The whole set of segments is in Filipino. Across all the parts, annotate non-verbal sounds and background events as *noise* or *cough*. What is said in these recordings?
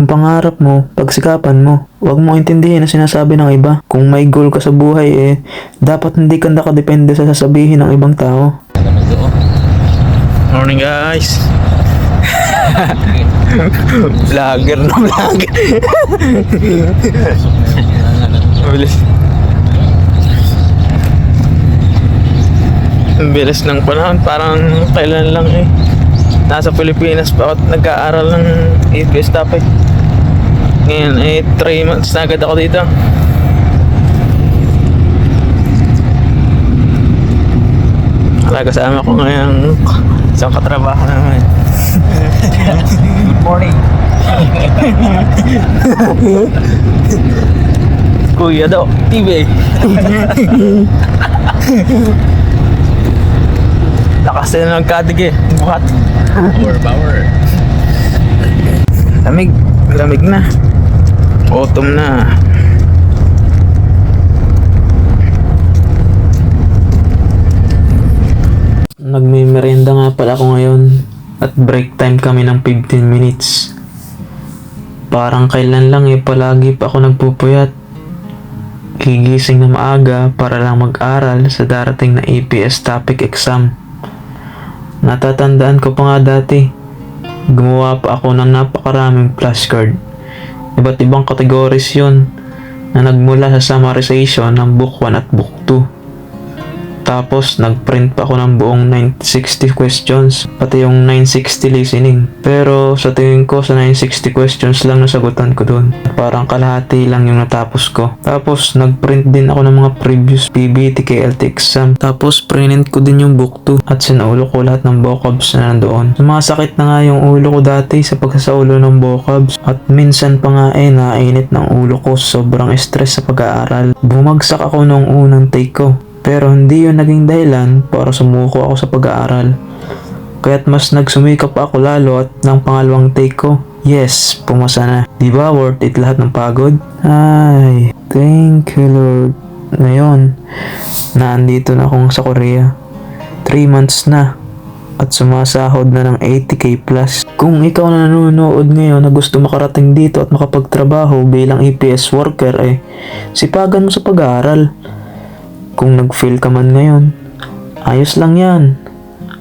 Kung pangarap mo, pagsikapan mo. Huwag mo intindihin ang sinasabi ng iba. Kung may goal ka sa buhay eh, dapat hindi ka nakadepende sa sasabihin ng ibang tao. Morning guys! *laughs* vlogger na vlogger. *laughs* Bilis. Ang bilis ng panahon, parang kailan lang eh. Nasa Pilipinas pa ako at nag-aaral ng APS topic. Ngayon eh, 3 months na agad ako dito. Wala kasama ko ngayon isang katrabaho naman. Good morning. *laughs* Kuya daw, TV. *laughs* Lakas na ng katig eh. Buhat. Power, power. Lamig. Lamig na. Autumn na. Nagme-merienda nga pala ako ngayon at break time kami ng 15 minutes. Parang kailan lang eh palagi pa ako nagpupuyat. Gigising na maaga para lang mag-aral sa darating na APS topic exam. Natatandaan ko pa nga dati, gumawa pa ako ng napakaraming flashcard. Iba't ibang categories yun na nagmula sa summarization ng book 1 at book 2. Tapos nagprint pa ako ng buong 960 questions, pati yung 960 listening. Pero sa tingin ko sa 960 questions lang nasagutan ko dun. Parang kalahati lang yung natapos ko. Tapos nagprint din ako ng mga previous PBT KLT exam. Tapos prinint ko din yung book 2 at sinaulo ko lahat ng vocabs na nandoon. Sumasakit na nga yung ulo ko dati sa pagsasaulo ng vocabs at minsan pa nga eh nainit ng ulo ko sobrang stress sa pag-aaral. Bumagsak ako nung unang take ko. Pero hindi yun naging dahilan para sumuko ako sa pag-aaral. Kaya't mas nagsumikap ako lalo at ng pangalawang take ko, yes, pumasa na. Di ba worth it lahat ng pagod? Ay, thank you Lord. Ngayon, naandito na akong sa Korea. 3 months na at sumasahod na ng 80k plus. Kung ikaw na nanonood ngayon na gusto makarating dito at makapagtrabaho bilang EPS worker eh, sipagan mo sa pag-aaral. Kung nag-fail ka man ngayon, ayos lang yan.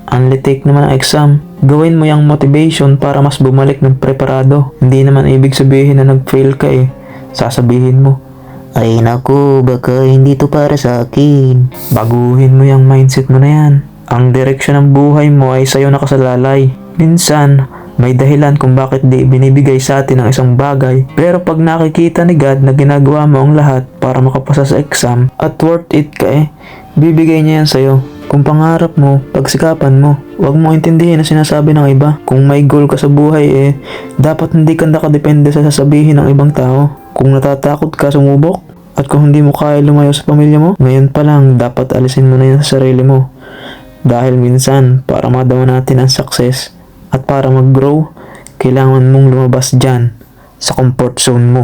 Only take naman ang exam. Gawin mo yung motivation para mas bumalik ng preparado. Hindi naman ibig sabihin na nag-fail ka eh. Sasabihin mo, ay naku, baka hindi to para sa akin. Baguhin mo yung mindset mo na yan. Ang direksyon ng buhay mo ay sa'yo nakasalalay. Minsan, may dahilan kung bakit di binibigay sa atin ang isang bagay. Pero pag nakikita ni God na ginagawa mo ang lahat para makapasa sa exam at worth it ka eh, bibigay niya yan sa'yo. Kung pangarap mo, pagsikapan mo. Huwag mo intindihin ang sinasabi ng iba. Kung may goal ka sa buhay eh, dapat hindi ka nakadepende sa sasabihin ng ibang tao. Kung natatakot ka sumubok, at kung hindi mo kaya lumayo sa pamilya mo, ngayon pa lang dapat alisin mo na yan sa sarili mo. Dahil minsan, para madawa natin ang success at para mag-grow, kailangan mong lumabas dyan sa comfort zone mo.